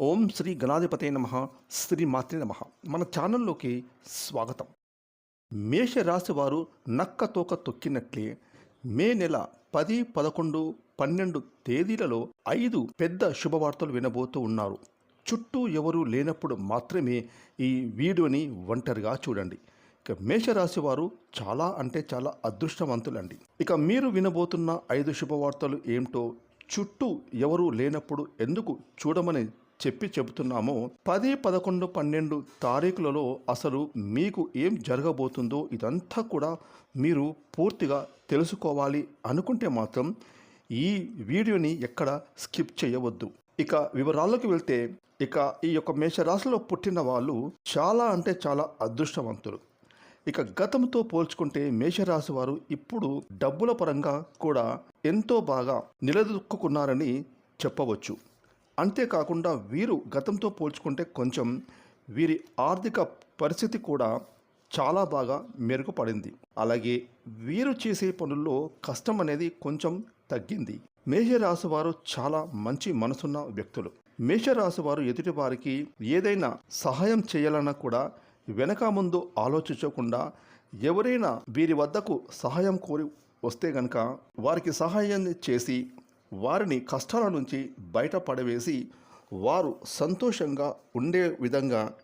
ఓం శ్రీ గణాధిపతే నమ శ్రీ మాత్రే నమ. మన ఛానల్లోకి స్వాగతం. మేషరాశి వారు నక్క తోక తొక్కినట్లే మే నెల పది పదకొండు పన్నెండు తేదీలలో ఐదు పెద్ద శుభవార్తలు వినబోతూ ఉన్నారు. చుట్టూ ఎవరూ లేనప్పుడు మాత్రమే ఈ వీడియోని ఒంటరిగా చూడండి. ఇక మేషరాశి వారు చాలా అంటే చాలా అదృష్టవంతులండి. ఇక మీరు వినబోతున్న ఐదు శుభవార్తలు ఏమిటో చుట్టూ ఎవరూ లేనప్పుడు ఎందుకు చూడమని చెప్పి చెబుతున్నామో. పది పదకొండు పన్నెండు తారీఖులలో అసలు మీకు ఏం జరగబోతుందో ఇదంతా కూడా మీరు పూర్తిగా తెలుసుకోవాలి అనుకుంటే మాత్రం ఈ వీడియోని ఎక్కడ స్కిప్ చేయవద్దు. ఇక వివరాల్లోకి వెళ్తే ఇక ఈ యొక్క మేషరాశిలో పుట్టిన వాళ్ళు చాలా అంటే చాలా అదృష్టవంతులు. ఇక గతంతో పోల్చుకుంటే మేషరాశి వారు ఇప్పుడు డబ్బుల పరంగా కూడా ఎంతో బాగా నిలదొక్కున్నారని చెప్పవచ్చు. అంతేకాకుండా వీరు గతంతో పోల్చుకుంటే కొంచెం వీరి ఆర్థిక పరిస్థితి కూడా చాలా బాగా మెరుగుపడింది. అలాగే వీరు చేసే పనుల్లో కష్టం అనేది కొంచెం తగ్గింది. మేషరాశి వారు చాలా మంచి మనసున్న వ్యక్తులు. మేషరాశి వారు ఎదుటి వారికి ఏదైనా సహాయం చేయాలన్నా కూడా వెనక ముందు ఆలోచించకుండా ఎవరైనా వీరి వద్దకు సహాయం కోరి వస్తే గనక వారికి సహాయం చేసి వారిని కష్టాల నుంచి బయటపడవేసి వారు సంతోషంగా ఉండే విధంగా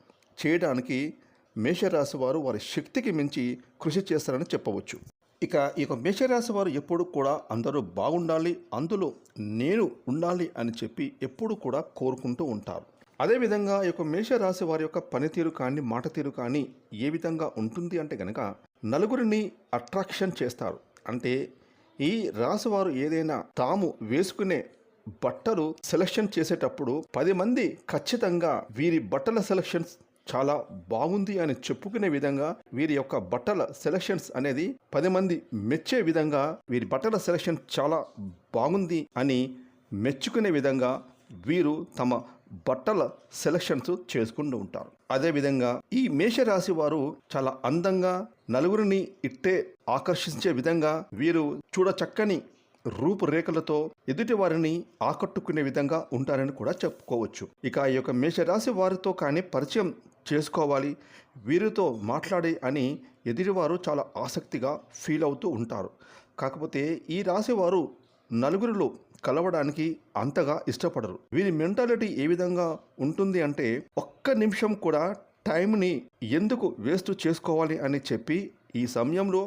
చేయడానికి మేషరాశి వారు వారి శక్తికి మించి కృషి చేస్తారని చెప్పవచ్చు. ఇక ఈ యొక్క మేషరాశి వారు ఎప్పుడు కూడా అందరూ బాగుండాలి అందులో నేను ఉండాలి అని చెప్పి ఎప్పుడు కూడా కోరుకుంటూ ఉంటారు. అదేవిధంగా ఈ యొక్క మేషరాశి వారి యొక్క పనితీరు కానీ మాట తీరు కానీ ఏ విధంగా ఉంటుంది అంటే కనుక నలుగురిని అట్రాక్షన్ చేస్తారు. అంటే ఈ రాశి వారు ఏదైనా తాము వేసుకునే బట్టలు సెలక్షన్ చేసేటప్పుడు పది మంది ఖచ్చితంగా వీరి బట్టల సెలక్షన్స్ చాలా బాగుంది అని చెప్పుకునే విధంగా వీరి యొక్క బట్టల సెలక్షన్స్ అనేది పది మంది మెచ్చే విధంగా వీరి బట్టల సెలక్షన్ చాలా బాగుంది అని మెచ్చుకునే విధంగా వీరు తమ బట్టల సెలక్షన్స్ చేసుకుంటూ ఉంటారు. అదేవిధంగా ఈ మేషరాశి వారు చాలా అందంగా నలుగురిని ఇట్టే ఆకర్షించే విధంగా వీరు చూడచక్కని రూపురేఖలతో ఎదుటి వారిని ఆకట్టుకునే విధంగా ఉంటారని కూడా చెప్పుకోవచ్చు. ఇక ఈ యొక్క మేషరాశి వారితో కానీ పరిచయం చేసుకోవాలి వీరితో మాట్లాడి అని ఎదుటివారు చాలా ఆసక్తిగా ఫీల్ అవుతూ ఉంటారు. కాకపోతే ఈ రాశి వారు నలుగురిలో కలవడానికి అంతగా ఇష్టపడరు. వీరి మెంటాలిటీ ఏ విధంగా ఉంటుంది అంటే ఒక్క నిమిషం కూడా టైంని ఎందుకు వేస్ట్ చేసుకోవాలి అని చెప్పి ఈ సమయంలో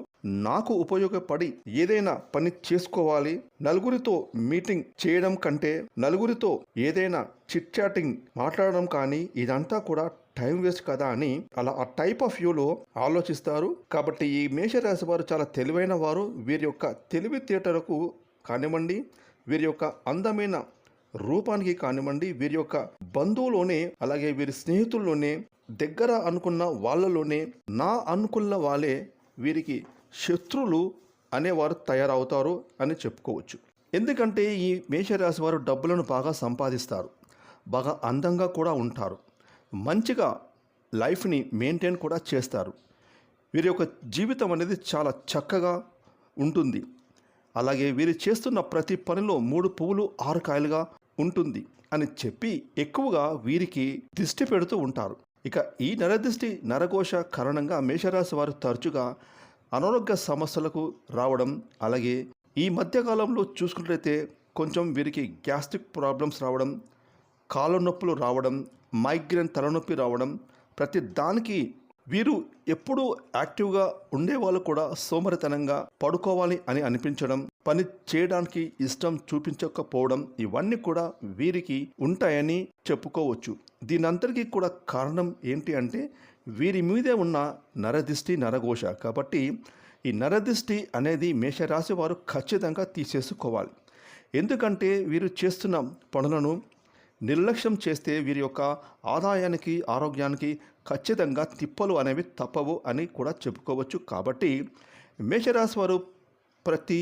నాకు ఉపయోగపడి ఏదైనా పని చేసుకోవాలి నలుగురితో మీటింగ్ చేయడం కంటే నలుగురితో ఏదైనా చిట్ చాటింగ్ మాట్లాడడం కానీ ఇదంతా కూడా టైం వేస్ట్ కదా అని అలా ఆ టైప్ ఆఫ్ వ్యూలో ఆలోచిస్తారు. కాబట్టి ఈ మేషరాశి వారు చాలా తెలివైన వారు. వీరి యొక్క తెలివితేటలకు కానివ్వండి వీరి యొక్క అందమైన రూపానికి కానివ్వండి వీరి యొక్క బంధువులోనే అలాగే వీరి స్నేహితుల్లోనే దగ్గర అనుకున్న వాళ్ళలోనే నా అనుకున్న వాళ్ళే వీరికి శత్రులు అనేవారు తయారవుతారు అని చెప్పుకోవచ్చు. ఎందుకంటే ఈ మేషరాశి వారు డబ్బులను బాగా సంపాదిస్తారు బాగా అందంగా కూడా ఉంటారు మంచిగా లైఫ్ని మెయింటైన్ కూడా చేస్తారు. వీరి యొక్క జీవితం అనేది చాలా చక్కగా ఉంటుంది. అలాగే వీరు చేస్తున్న ప్రతి పనిలో మూడు పువ్వులు ఆరు కాయలుగా ఉంటుంది అని చెప్పి ఎక్కువగా వీరికి దిష్టి పెడుతూ ఉంటారు. ఇక ఈ నరదిష్టి నరఘోష కారణంగా మేషరాశి వారు తరచుగా అనారోగ్య సమస్యలకు రావడం అలాగే ఈ మధ్యకాలంలో చూసుకున్నట్లయితే కొంచెం వీరికి గ్యాస్ట్రిక్ ప్రాబ్లమ్స్ రావడం కాళ్ళ నొప్పులు రావడం మైగ్రేన్ తలనొప్పి రావడం ప్రతి దానికి వీరు ఎప్పుడూ యాక్టివ్గా ఉండేవాళ్ళు కూడా సోమరితనంగా పడుకోవాలి అని అనిపించడం పని చేయడానికి ఇష్టం చూపించకపోవడం ఇవన్నీ కూడా వీరికి ఉంటాయని చెప్పుకోవచ్చు. దీనంతటికీ కూడా కారణం ఏంటి అంటే వీరి మీదే ఉన్న నరదిష్టి నరఘోష. కాబట్టి ఈ నరదిష్టి అనేది మేషరాశి వారు ఖచ్చితంగా తీసేసుకోవాలి. ఎందుకంటే వీరు చేస్తున్న పనులను నిర్లక్ష్యం చేస్తే వీరి యొక్క ఆదాయానికి ఆరోగ్యానికి ఖచ్చితంగా తిప్పలు అనేవి తప్పవు అని కూడా చెప్పుకోవచ్చు. కాబట్టి మేషరాశి వారు ప్రతి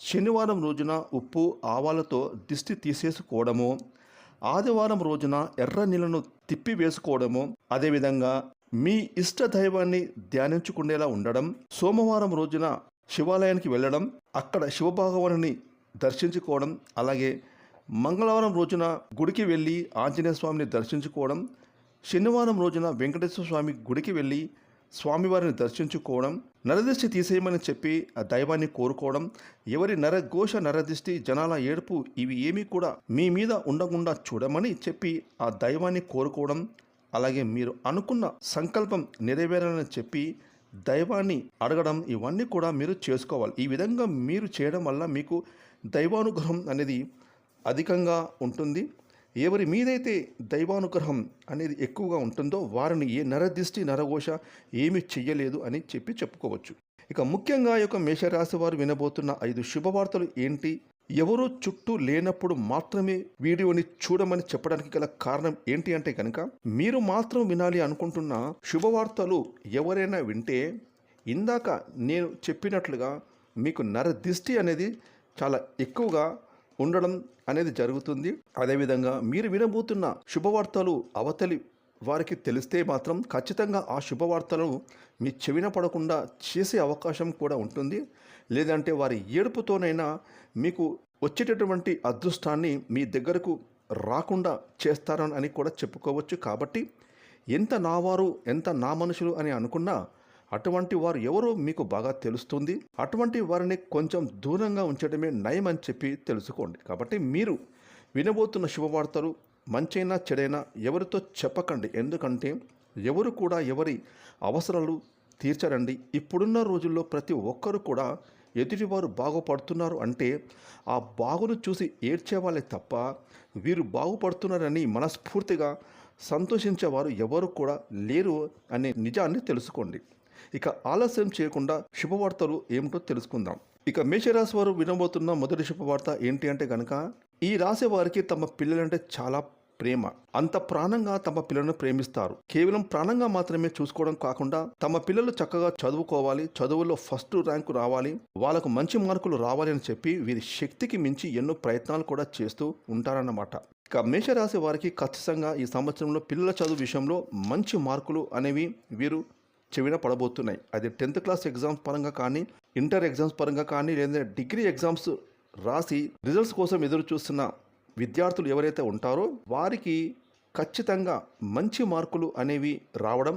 శనివారం రోజున ఉప్పు ఆవాలతో దిష్టి తీసేసుకోవడము ఆదివారం రోజున ఎర్ర నీళ్ళను తిప్పి వేసుకోవడము అదేవిధంగా మీ ఇష్ట దైవాన్ని ధ్యానించుకునేలా ఉండడం సోమవారం రోజున శివాలయానికి వెళ్ళడం అక్కడ శివభగవానుని దర్శించుకోవడం అలాగే మంగళవారం రోజున గుడికి వెళ్ళి ఆంజనేయ స్వామిని దర్శించుకోవడం శనివారం రోజున వెంకటేశ్వర స్వామి గుడికి వెళ్ళి స్వామివారిని దర్శించుకోవడం నరదిష్టి తీసేయమని చెప్పి ఆ దైవాన్ని కోరుకోవడం ఎవరి నరఘోష నరదిష్టి జనాల ఏడుపు ఇవి ఏమీ కూడా మీ మీద ఉండకుండా చూడమని చెప్పి ఆ దైవాన్ని కోరుకోవడం అలాగే మీరు అనుకున్న సంకల్పం నెరవేరాలని చెప్పి దైవాన్ని అడగడం ఇవన్నీ కూడా మీరు చేసుకోవాలి. ఈ విధంగా మీరు చేయడం వల్ల మీకు దైవానుగ్రహం అనేది అధికంగా ఉంటుంది. ఎవరి మీదైతే దైవానుగ్రహం అనేది ఎక్కువగా ఉంటుందో వారిని ఏ నరదిష్టి నరఘోష ఏమీ చెయ్యలేదు అని చెప్పి చెప్పుకోవచ్చు. ఇక ముఖ్యంగా ఈ యొక్క మేషరాశి వారు వినబోతున్న ఐదు శుభవార్తలు ఏంటి? ఎవరు చుట్టూ లేనప్పుడు మాత్రమే వీడియోని చూడమని చెప్పడానికి గల కారణం ఏంటి అంటే కనుక మీరు మాత్రం వినాలి అనుకుంటున్న శుభవార్తలు ఎవరైనా వింటే ఇందాక నేను చెప్పినట్లుగా మీకు నరదిష్టి అనేది చాలా ఎక్కువగా ఉండడం అనేది జరుగుతుంది. అదేవిధంగా మీరు వినబోతున్న శుభవార్తలు అవతలి వారికి తెలిస్తే మాత్రం ఖచ్చితంగా ఆ శుభవార్తలను మీ చెవిన పడకుండా చేసే అవకాశం కూడా ఉంటుంది. లేదంటే వారి ఏడుపుతోనైనా మీకు వచ్చేటటువంటి అదృష్టాన్ని మీ దగ్గరకు రాకుండా చేస్తారని అని కూడా చెప్పుకోవచ్చు. కాబట్టి ఎంత నావారు ఎంత నా మనుషులు అని అనుకున్నా అటువంటి వారు ఎవరో మీకు బాగా తెలుస్తుంది. అటువంటి వారిని కొంచెం దూరంగా ఉంచడమే నయం అని చెప్పి తెలుసుకోండి. కాబట్టి మీరు వినబోతున్న శుభవార్తలు మంచైనా చెడైనా ఎవరితో చెప్పకండి. ఎందుకంటే ఎవరు కూడా ఎవరి అవసరాలు తీర్చరండి. ఇప్పుడున్న రోజుల్లో ప్రతి ఒక్కరు కూడా ఎదుటివారు బాగుపడుతున్నారు అంటే ఆ బాగును చూసి ఏడ్చేవాళ్ళే తప్ప వీరు బాగుపడుతున్నారని మనస్ఫూర్తిగా సంతోషించేవారు ఎవరు కూడా లేరు అనే నిజాన్ని తెలుసుకోండి. ఇక ఆలస్యం చేయకుండా శుభవార్తలు ఏమిటో తెలుసుకుందాం. ఇక మేషరాశి వారు వినబోతున్న మొదటి శుభవార్త ఏంటి అంటే కనుక ఈ రాశి వారికి తమ పిల్లలంటే చాలా ప్రేమ. అంత ప్రాణంగా తమ పిల్లలను ప్రేమిస్తారు. కేవలం ప్రాణంగా మాత్రమే చూసుకోవడం కాకుండా తమ పిల్లలు చక్కగా చదువుకోవాలి చదువులో ఫస్ట్ ర్యాంకు రావాలి వాళ్ళకు మంచి మార్కులు రావాలి అని చెప్పి వీరి శక్తికి మించి ఎన్నో ప్రయత్నాలు కూడా చేస్తూ ఉంటారన్నమాట. ఇక మేషరాశి వారికి ఖచ్చితంగా ఈ సంవత్సరంలో పిల్లల చదువు విషయంలో మంచి మార్కులు అనేవి వీరు చెవిన పడబోతున్నాయి. అది టెన్త్ క్లాస్ ఎగ్జామ్స్ పరంగా కానీ ఇంటర్ ఎగ్జామ్స్ పరంగా కానీ లేదా డిగ్రీ ఎగ్జామ్స్ రాసి రిజల్ట్స్ కోసం ఎదురు చూస్తున్న విద్యార్థులు ఎవరైతే ఉంటారో వారికి ఖచ్చితంగా మంచి మార్కులు అనేవి రావడం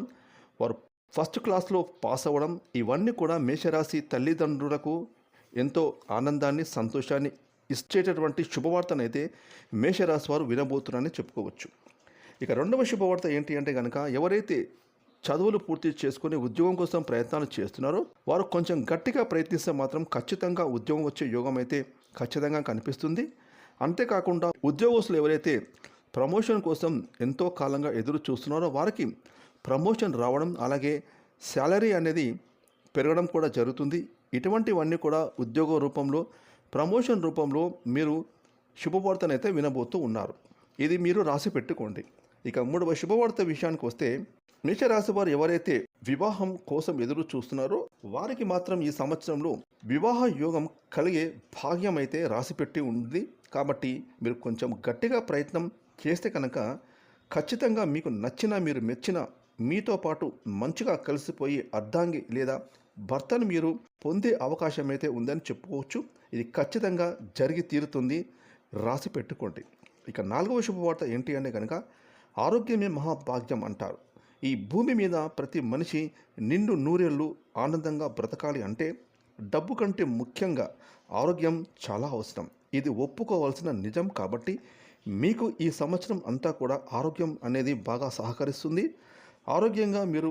వారు ఫస్ట్ క్లాస్లో పాస్ అవ్వడం ఇవన్నీ కూడా మేషరాశి తల్లిదండ్రులకు ఎంతో ఆనందాన్ని సంతోషాన్ని ఇచ్చేటటువంటి శుభవార్తనైతే మేషరాశి వారు వినబోతున్నారని చెప్పుకోవచ్చు. ఇక రెండవ శుభవార్త ఏంటి అంటే కనుక ఎవరైతే చదువులు పూర్తి చేసుకుని ఉద్యోగం కోసం ప్రయత్నాలు చేస్తున్నారో. వారు కొంచెం గట్టిగా ప్రయత్నిస్తే మాత్రం ఖచ్చితంగా ఉద్యోగం వచ్చే యోగం అయితే ఖచ్చితంగా కనిపిస్తుంది. అంతేకాకుండా ఉద్యోగస్తులు ఎవరైతే ప్రమోషన్ కోసం ఎంతో కాలంగా ఎదురు చూస్తున్నారో వారికి ప్రమోషన్ రావడం అలాగే శాలరీ అనేది పెరగడం కూడా జరుగుతుంది. ఇటువంటివన్నీ కూడా ఉద్యోగ రూపంలో ప్రమోషన్ రూపంలో మీరు శుభవార్తనైతే వినబోతూ ఉన్నారు. ఇది మీరు రాసి పెట్టుకోండి. ఇక మూడవ శుభవార్త విషయానికి వస్తే మేషరాశి వారు ఎవరైతే వివాహం కోసం ఎదురు చూస్తున్నారో వారికి మాత్రం ఈ సంవత్సరంలో వివాహ యోగం కలిగే భాగ్యం అయితే రాసిపెట్టి ఉంది. కాబట్టి మీరు కొంచెం గట్టిగా ప్రయత్నం చేస్తే కనుక ఖచ్చితంగా మీకు నచ్చిన మీరు మెచ్చిన మీతో పాటు మంచిగా కలిసిపోయి అర్ధాంగి లేదా భర్తను మీరు పొందే అవకాశం అయితే ఉందని చెప్పుకోవచ్చు. ఇది ఖచ్చితంగా జరిగి తీరుతుంది. రాసి పెట్టుకోండి. ఇక నాలుగవ శుభవార్త ఏంటి అంటే కనుక ఆరోగ్యమే మహాభాగ్యం అంటారు. ఈ భూమి మీద ప్రతి మనిషి నిండు నూరేళ్ళు ఆనందంగా బ్రతకాలి అంటే డబ్బు కంటే ముఖ్యంగా ఆరోగ్యం చాలా అవసరం. ఇది ఒప్పుకోవాల్సిన నిజం కాబట్టి మీకు ఈ సంవత్సరం అంతా కూడా ఆరోగ్యం అనేది బాగా సహకరిస్తుంది. ఆరోగ్యంగా మీరు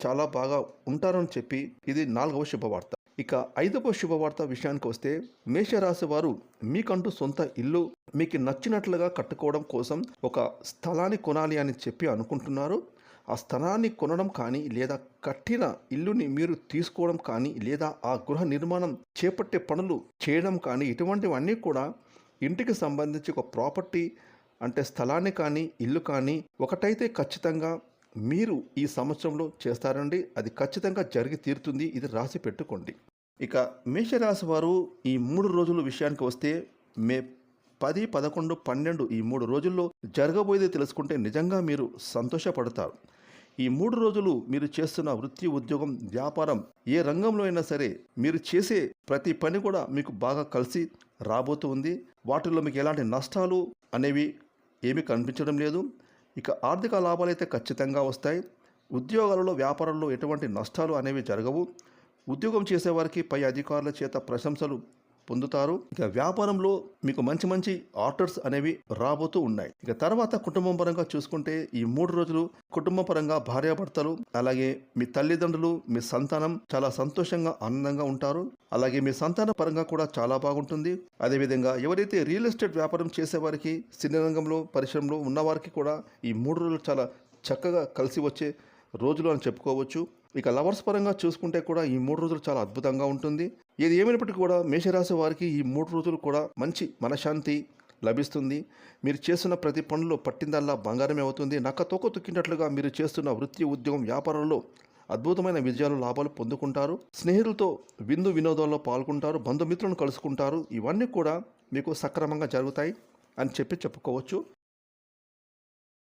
చాలా బాగా ఉంటారని చెప్పి ఇది నాలుగవ శుభవార్త. ఇక ఐదవ శుభవార్త విషయానికి వస్తే మేషరాశి వారు మీకంటూ సొంత ఇల్లు మీకు నచ్చినట్లుగా కట్టుకోవడం కోసం ఒక స్థలాన్ని కొనాలి అని చెప్పి అనుకుంటున్నారు. ఆ స్థలాన్ని కొనడం కానీ లేదా కట్టిన ఇల్లుని మీరు తీసుకోవడం కానీ లేదా ఆ గృహ నిర్మాణం చేపట్టే పనులు చేయడం కానీ ఇటువంటివన్నీ కూడా ఇంటికి సంబంధించి ఒక ప్రాపర్టీ అంటే స్థలాన్ని కానీ ఇల్లు కానీ ఒకటైతే ఖచ్చితంగా మీరు ఈ సంవత్సరంలో చేస్తారండి. అది ఖచ్చితంగా జరిగి తీరుతుంది. ఇది రాసి పెట్టుకోండి. ఇక మేషరాశి వారు ఈ మూడు రోజుల విషయానికి వస్తే మే పది పదకొండు పన్నెండు ఈ మూడు రోజుల్లో జరగబోయేది తెలుసుకుంటే నిజంగా మీరు సంతోషపడతారు. ఈ మూడు రోజులు మీరు చేస్తున్న వృత్తి ఉద్యోగం వ్యాపారం ఏ రంగంలో అయినా సరే మీరు చేసే ప్రతి పని కూడా మీకు బాగా కలిసి రాబోతూ ఉంది. వాటిల్లో మీకు ఎలాంటి నష్టాలు అనేవి ఏమీ కనిపించడం లేదు. ఇక ఆర్థిక లాభాలు అయితే ఖచ్చితంగా వస్తాయి. ఉద్యోగాలలో వ్యాపారంలో ఎటువంటి నష్టాలు అనేవి జరగవు. ఉద్యోగం చేసేవారికి పై అధికారుల చేత ప్రశంసలు. పొందుతారు. ఇక వ్యాపారంలో మీకు మంచి మంచి ఆర్డర్స్ అనేవి రాబోతూ ఉన్నాయి. ఇక తర్వాత కుటుంబం పరంగా చూసుకుంటే ఈ మూడు రోజులు కుటుంబ పరంగా భార్యాభర్తలు అలాగే మీ తల్లిదండ్రులు మీ సంతానం చాలా సంతోషంగా ఆనందంగా ఉంటారు. అలాగే మీ సంతాన పరంగా కూడా చాలా బాగుంటుంది. అదేవిధంగా ఎవరైతే రియల్ ఎస్టేట్ వ్యాపారం చేసేవారికి సినీ రంగంలో పరిశ్రమలో ఉన్నవారికి కూడా ఈ మూడు రోజులు చాలా చక్కగా కలిసి వచ్చే రోజులు అని చెప్పుకోవచ్చు. ఇక లవర్స్ పరంగా చూసుకుంటే కూడా ఈ మూడు రోజులు చాలా అద్భుతంగా ఉంటుంది. ఏది ఏమైనప్పటికీ కూడా మేషరాశి వారికి ఈ మూడు రోజులు కూడా మంచి మనశ్శాంతి లభిస్తుంది. మీరు చేస్తున్న ప్రతి పనులు పట్టిందల్లా బంగారమే అవుతుంది. నక్క తోక తొక్కినట్లుగా మీరు చేస్తున్న వృత్తి ఉద్యోగం వ్యాపారంలో అద్భుతమైన విజయాలు లాభాలు పొందుకుంటారు. స్నేహితులతో విందు వినోదంలో పాల్గొంటారు. బంధుమిత్రులను కలుసుకుంటారు. ఇవన్నీ కూడా మీకు సక్రమంగా జరుగుతాయి అని చెప్పి చెప్పుకోవచ్చు.